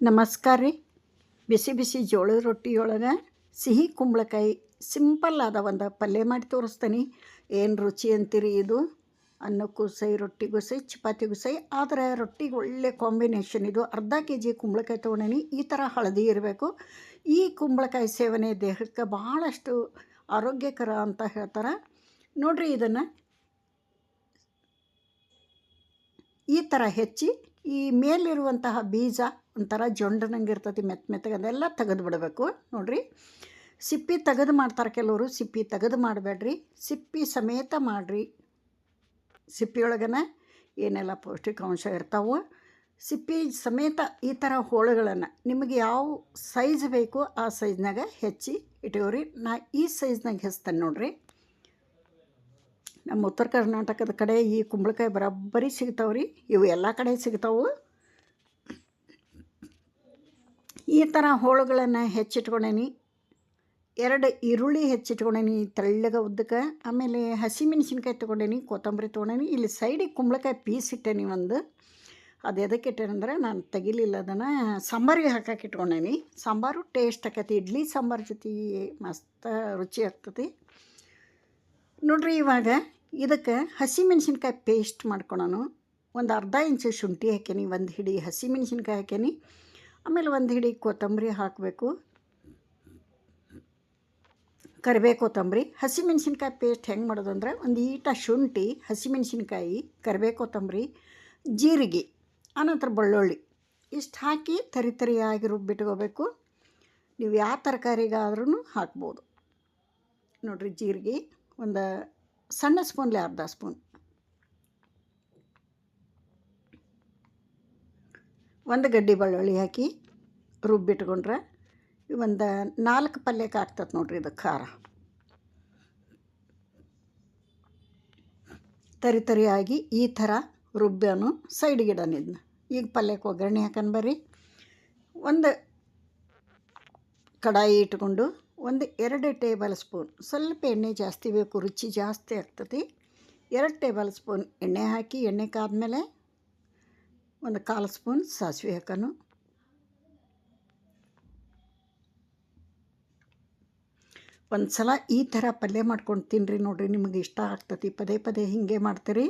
ನಮಸ್ಕಾರ ರೀ. ಬಿಸಿ ಬಿಸಿ ಜೋಳದ ರೊಟ್ಟಿಯೊಳಗೆ ಸಿಹಿ ಕುಂಬಳಕಾಯಿ ಸಿಂಪಲ್ ಆದ ಒಂದು ಪಲ್ಯ ಮಾಡಿ ತೋರಿಸ್ತೀನಿ. ಏನು ರುಚಿ ಅಂತೀರಿ ಇದು? ಅನ್ನಕ್ಕೂ ಸೈ ರೊಟ್ಟಿಗೂ ಸೈ ಚಪಾತಿಗೂ ಸೈ ಆದರೆ ರೊಟ್ಟಿಗೆ ಒಳ್ಳೆ ಕಾಂಬಿನೇಷನ್ ಇದು. ಅರ್ಧ ಕೆ ಜಿ ಕುಂಬಳಕಾಯಿ ತೊಗೊಂಡೀನಿ. ಈ ಥರ ಹಳದಿ ಇರಬೇಕು. ಈ ಕುಂಬಳಕಾಯಿ ಸೇವನೆ ದೇಹಕ್ಕೆ ಭಾಳಷ್ಟು ಆರೋಗ್ಯಕರ ಅಂತ ಹೇಳ್ತಾರೆ. ನೋಡಿರಿ ಇದನ್ನು. ಈ ಥರ ಹೆಚ್ಚಿ ಈ ಮೇಲಿರುವಂತಹ ಬೀಜ ಒಂಥರ ಜೊಂಡನಂಗೆ ಇರ್ತೈತಿ ಮೆತ್ತ ಮೆತ್ತಗೆ ಅದೆಲ್ಲ ತೆಗೆದು ಬಿಡಬೇಕು. ನೋಡಿರಿ, ಸಿಪ್ಪಿ ತೆಗೆದು ಮಾಡ್ತಾರೆ ಕೆಲವರು, ಸಿಪ್ಪಿ ತೆಗೆದು ಮಾಡಬೇಡ್ರಿ. ಸಿಪ್ಪಿ ಸಮೇತ ಮಾಡಿರಿ. ಸಿಪ್ಪಿಯೊಳಗನ ಏನೆಲ್ಲ ಪೌಷ್ಟಿಕಾಂಶ ಇರ್ತಾವೆ, ಸಿಪ್ಪಿ ಸಮೇತ ಈ ಥರ ಹೋಳುಗಳನ್ನು ನಿಮಗೆ ಯಾವ ಸೈಜ್ ಬೇಕು ಆ ಸೈಜ್ನಾಗ ಹೆಚ್ಚಿ ಇಟ್ಕೋರಿ ನಾ ಈ ಸೈಜ್ನಾಗ ಹೆಚ್ತೇನೆ ನೋಡಿರಿ. ನಮ್ಮ ಉತ್ತರ ಕರ್ನಾಟಕದ ಕಡೆ ಈ ಕುಂಬಳಕಾಯಿ ಬರೋಬ್ಬರಿ ಸಿಗ್ತಾವ್ರಿ. ಇವು ಎಲ್ಲ ಕಡೆ ಸಿಗ್ತಾವೆ. ಈ ಥರ ಹೋಳುಗಳನ್ನು ಹೆಚ್ಚಿಟ್ಕೊಂಡೇನಿ. ಎರಡು ಈರುಳ್ಳಿ ಹೆಚ್ಚಿಟ್ಕೊಂಡೇನಿ ತೆಳ್ಳಗೆ ಉದ್ದಕ್ಕೆ. ಆಮೇಲೆ ಹಸಿಮೆಣ್ಸಿನ್ಕಾಯಿ ತೊಗೊಂಡೇನಿ, ಕೊತ್ತಂಬರಿ ತೊಗೊಂಡೇನಿ. ಇಲ್ಲಿ ಸೈಡಿಗೆ ಕುಂಬಳಕಾಯಿ ಪೀಸ್ ಇಟ್ಟೇನಿ ಒಂದು. ಅದು ಎದಕ್ಕೆ ಇಟ್ಟೇನಂದ್ರೆ ನಾನು ತೆಗಿಲಿಲ್ಲ ಅದನ್ನು. ಸಾಂಬಾರಿಗೆ ಹಾಕಕ್ಕೆ ಇಟ್ಕೊಂಡೇನಿ. ಸಾಂಬಾರು ಟೇಸ್ಟ್ ಆಕೈತಿ. ಇಡ್ಲಿ ಸಾಂಬಾರು ಜೊತೆ ಮಸ್ತ ರುಚಿ ಆಗ್ತತಿ ನೋಡ್ರಿ ಇವಾಗ ಇದಕ್ಕೆ ಹಸಿಮೆಣ್ಸಿನ್ಕಾಯಿ ಪೇಸ್ಟ್ ಮಾಡ್ಕೊಳೋನು. ಒಂದು ಅರ್ಧ ಇಂಚು ಶುಂಠಿ ಹಾಕೇನಿ, ಒಂದು ಹಿಡಿ ಹಸಿಮೆಣ್ಸಿನ್ಕಾಯಿ ಹಾಕೇನಿ. ಆಮೇಲೆ ಒಂದು ಹಿಡಿ ಕೊತ್ತಂಬರಿ ಹಾಕಬೇಕು. ಕರಿಬೇವು ಕೊತ್ತಂಬರಿ. ಹಸಿಮೆಣ್ಸಿನ್ಕಾಯಿ ಪೇಸ್ಟ್ ಹೆಂಗೆ ಮಾಡೋದು ಅಂದ್ರೆ ಒಂದು ಈಟ ಶುಂಠಿ, ಹಸಿಮೆಣ್ಸಿನ್ಕಾಯಿ, ಕರಿಬೇವು ಕೊತ್ತಂಬರಿ, ಜೀರಿಗೆ, ಆನಂತರ ಬೆಳ್ಳುಳ್ಳಿ ಇಷ್ಟು ಹಾಕಿ ತರಿ ತರಿಯಾಗಿ ರುಬ್ಬಿಟ್ಕೋಬೇಕು. ನೀವು ಯಾವ ತರಕಾರಿಗಾದ್ರೂ ಹಾಕ್ಬೋದು. ನೋಡಿರಿ ಜೀರಿಗೆ ಒಂದು ಸಣ್ಣ ಸ್ಪೂನ್ಲೆ ಅರ್ಧ ಸ್ಪೂನ್. ಒಂದು ಗಡ್ಡಿ ಬೆಳ್ಳುಳ್ಳಿ ಹಾಕಿ ರುಬ್ಬಿಟ್ಕೊಂಡ್ರೆ ಒಂದು ನಾಲ್ಕು ಪಲ್ಯಕ್ಕೆ ಆಗ್ತದೆ ನೋಡ್ರಿ ಇದು ಖಾರ. ತರಿ ತರಿಯಾಗಿ ಈ ಥರ ರುಬ್ಬ್ಯಾನು ಸೈಡ್ಗೆ ಇಡೋಣ ಇದನ್ನ ಈಗ ಪಲ್ಯಕ್ಕೆ ಒಗ್ಗರಣೆ ಹಾಕನ್ ಬರ್ರಿ. ಒಂದು ಕಡಾಯಿ ಇಟ್ಕೊಂಡು ಒಂದು ಎರಡು ಟೇಬಲ್ ಸ್ಪೂನ್ ಸ್ವಲ್ಪ ಎಣ್ಣೆ ಜಾಸ್ತಿ ಬೇಕು, ರುಚಿ ಜಾಸ್ತಿ ಆಗ್ತದೆ. ಎರಡು ಟೇಬಲ್ ಸ್ಪೂನ್ ಎಣ್ಣೆ ಹಾಕಿ ಎಣ್ಣೆ ಕಾದ್ಮೇಲೆ ಒಂದು ಕಾಲು ಸ್ಪೂನ್ ಸಾಸಿವೆ ಹಾಕೋನು ಒಂದು ಸಲ ಈ ಥರ ಪಲ್ಯ ಮಾಡ್ಕೊಂಡು ತಿನ್ನಿರಿ ನೋಡಿರಿ, ನಿಮಗೆ ಇಷ್ಟ ಆಗ್ತತಿ. ಪದೇ ಪದೇ ಹೀಗೆ ಮಾಡ್ತೀರಿ.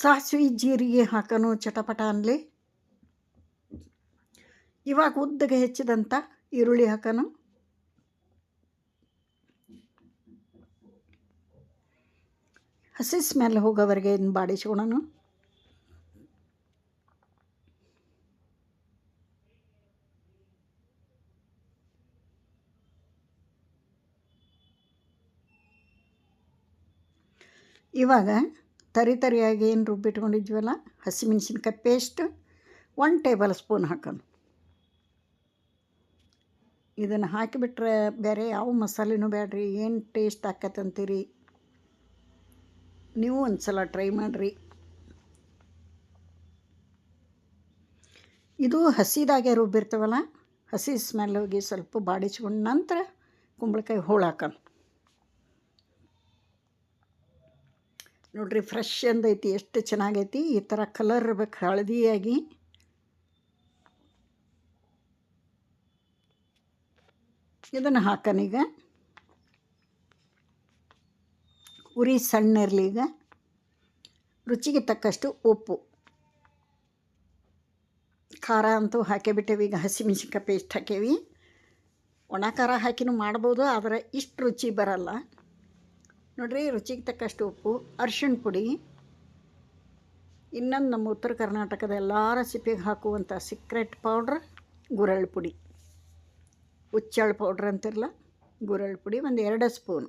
ಸಾಸಿವೆ ಜೀರಿಗೆ ಹಾಕೋನು ಚಟಪಟ ಅನ್ಲಿ. ಇವಾಗ ಉದ್ದಗೆ ಹೆಚ್ಚಿದಂಥ ಈರುಳ್ಳಿ ಹಾಕೋನು ಹಸಿ ಸ್ಮೆಲ್ ಹೋಗೋವರೆಗೆ ಇದನ್ನ ಬಾಡಿಸ್ಕೊಳನು. ಇವಾಗ ತರಿ ತರಿಯಾಗಿ ಏನು ರುಬ್ಬಿಟ್ಕೊಂಡಿದ್ವಲ್ಲ ಹಸಿಮೆಣ್ಸಿನ್ಕಾಯಿ ಪೇಸ್ಟ್ ಒನ್ ಟೇಬಲ್ ಸ್ಪೂನ್ ಹಾಕೋಣ. ಇದನ್ನು ಹಾಕಿಬಿಟ್ರೆ ಬೇರೆ ಯಾವ ಮಸಾಲೆನೂ ಬೇಡ್ರಿ ಏನು ಟೇಸ್ಟ್ ಆಕತ್ತಂತೀರಿ ನೀವು ಒಂದು ಸಲ ಟ್ರೈ ಮಾಡಿರಿ. ಇದು ಹಸಿದಾಗೆ ರುಬ್ಬಿರ್ತವಲ್ಲ, ಹಸಿ ಸ್ಮೆಲ್ ಹೋಗಿ ಸ್ವಲ್ಪ ಬಾಡಿಸ್ಕೊಂಡು ನಂತರ ಕುಂಬಳಕಾಯಿ ಹೋಳು ಹಾಕೋಣ. ನೋಡ್ರಿ ಫ್ರೆಶ್ ಅಂದೈತಿ ಎಷ್ಟು ಚೆನ್ನಾಗೈತಿ. ಈ ಥರ ಕಲರ್ ಇರ್ಬೇಕು, ಹಳದಿಯಾಗಿ. ಇದನ್ನು ಹಾಕನೀಗ ಉರಿ ಸಣ್ಣ ಇರಲಿ ಈಗ. ರುಚಿಗೆ ತಕ್ಕಷ್ಟು ಉಪ್ಪು. ಖಾರ ಅಂತೂ ಹಾಕಿಬಿಟ್ಟೇವಿ ಈಗ ಹಸಿಮೆಣ್ಸಿನ್ಕಾಯಿ ಪೇಸ್ಟ್ ಹಾಕೇವಿ ಒಣ ಖಾರ ಹಾಕಿನೂ ಮಾಡ್ಬೋದು, ಆದರೆ ಇಷ್ಟು ರುಚಿ ಬರಲ್ಲ. ನೋಡ್ರಿ, ರುಚಿಗೆ ತಕ್ಕಷ್ಟು ಉಪ್ಪು, ಅರ್ಶಿಣ ಪುಡಿ. ಇನ್ನೊಂದು ನಮ್ಮ ಉತ್ತರ ಕರ್ನಾಟಕದ ಎಲ್ಲ ರೆಸಿಪಿಗೆ ಹಾಕುವಂಥ ಸಿಕ್ರೆಟ್ ಪೌಡ್ರ್ ಗುರಳ್ ಪುಡಿ. ಹುಚ್ಚಳು ಪೌಡ್ರ್ ಅಂತಿರಲ್ಲ ಗುರಳ್ ಪುಡಿ, ಒಂದು ಎರಡು ಸ್ಪೂನ್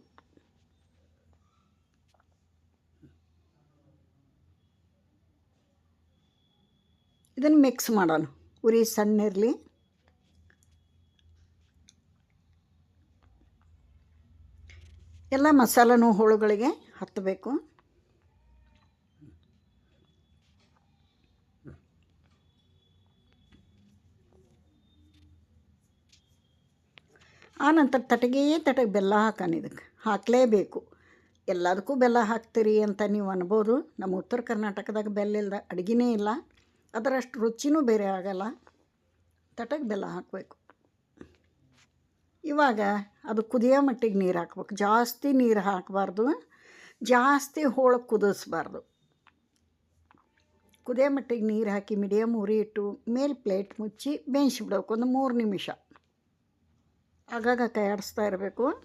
ಇದನ್ನು ಮಿಕ್ಸ್ ಮಾಡೋಣ. ಉರಿ ಸಣ್ಣ ಇರಲಿ. ಎಲ್ಲ ಮಸಾಲನೂ ಹೋಳುಗಳಿಗೆ ಹತ್ತಬೇಕು. ಆನಂತರ ತಟಗೇ ತಟಗೆ ಬೆಲ್ಲ ಹಾಕೋಣ ಇದಕ್ಕೆ ಹಾಕಲೇಬೇಕು. ಎಲ್ಲದಕ್ಕೂ ಬೆಲ್ಲ ಹಾಕ್ತೀರಿ ಅಂತ ನೀವು ಅನ್ಬೋದು. ನಮ್ಮ ಉತ್ತರ ಕರ್ನಾಟಕದಾಗ ಬೆಲ್ಲ ಇಲ್ದ ಅಡುಗೆನೇ ಇಲ್ಲ. ಅದರಷ್ಟು ರುಚಿನೂ ಬೇರೆ ಆಗಲ್ಲ. ತಟಗೆ ಬೆಲ್ಲ ಹಾಕಬೇಕು. ಇವಾಗ ಅದು ಕುದಿಯೋ ಮಟ್ಟಿಗೆ ನೀರು ಹಾಕ್ಬೇಕು. ಜಾಸ್ತಿ ನೀರು ಹಾಕಬಾರ್ದು. ಜಾಸ್ತಿ ಹೋಳು ಕುದಿಸ್ಬಾರ್ದು. ಕುದಿಯೋ ಮಟ್ಟಿಗೆ ನೀರು ಹಾಕಿ ಮೀಡಿಯಮ್ ಉರಿ ಇಟ್ಟು ಮೇಲೆ ಪ್ಲೇಟ್ ಮುಚ್ಚಿ ಬೇಯಿಸ್ಬಿಡ್ಬೇಕು. ಒಂದು ಮೂರು ನಿಮಿಷ. ಆಗಾಗ ತಯಾರಿಸ್ತಾ ಇರಬೇಕು.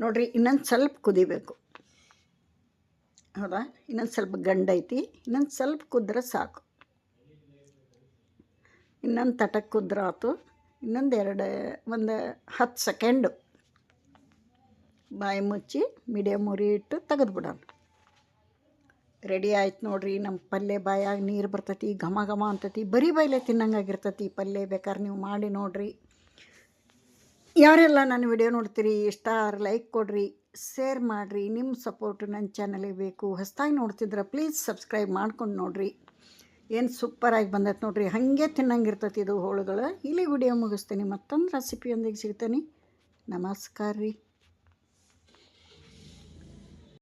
ನೋಡಿರಿ, ಇನ್ನೊಂದು ಸ್ವಲ್ಪ ಕುದಿಬೇಕು. ಹೌದಾ? ಇನ್ನೊಂದು ಸ್ವಲ್ಪ ಗಂಡೈತಿ ಇನ್ನೊಂದು ಸ್ವಲ್ಪ ಕುದ್ರೆ ಸಾಕು. ಇನ್ನೊಂದು ತಟಕ್ಕೆ ಕುದ್ರಾತು, ಇನ್ನೊಂದು ಎರಡು, ಒಂದು ಹತ್ತು ಸೆಕೆಂಡು ಬಾಯಿ ಮುಚ್ಚಿ ಮೀಡಿಯಮ್ ಉರಿ ಇಟ್ಟು ತೆಗೆದ್ಬಿಡೋಣ. ರೆಡಿ ಆಯ್ತು ನೋಡ್ರಿ, ನಮ್ಮ ಪಲ್ಯ ಬಾಯಾಗ ನೀರು ಬರ್ತೈತಿ, ಘಮ ಘಮ ಅಂತತಿ, ಬರೀ ಬೈಲೆ ತಿನ್ನಂಗಾಗಿರ್ತೈತಿ ಪಲ್ಯ ಬೇಕಾದ್ರೆ ನೀವು ಮಾಡಿ ನೋಡ್ರಿ. ಯಾರೆಲ್ಲ ನನ್ನ ವಿಡಿಯೋ ನೋಡ್ತೀರಿ, ಇಷ್ಟ ಲೈಕ್ ಕೊಡ್ರಿ, ಶೇರ್ ಮಾಡಿರಿ, ನಿಮ್ಮ ಸಪೋರ್ಟು ನನ್ನ ಚಾನಲಿಗೆ ಬೇಕು. ಹೊಸ್ದಾಗಿ ನೋಡ್ತಿದ್ರೆ ಪ್ಲೀಸ್ ಸಬ್ಸ್ಕ್ರೈಬ್ ಮಾಡ್ಕೊಂಡು ನೋಡ್ರಿ. ಏನು ಸೂಪರಾಗಿ ಬಂದೈತೆ ನೋಡ್ರಿ. ಹಾಗೆ ತಿನ್ನಂಗಿರ್ತೈತಿ ಇದು ಹೋಳುಗಳು. ಇಲ್ಲಿ ವಿಡಿಯೋ ಮುಗಿಸ್ತೀನಿ. ಮತ್ತೊಂದು ರೆಸಿಪಿಯೊಂದಿಗೆ ಸಿಗ್ತೀನಿ. ನಮಸ್ಕಾರ ರೀ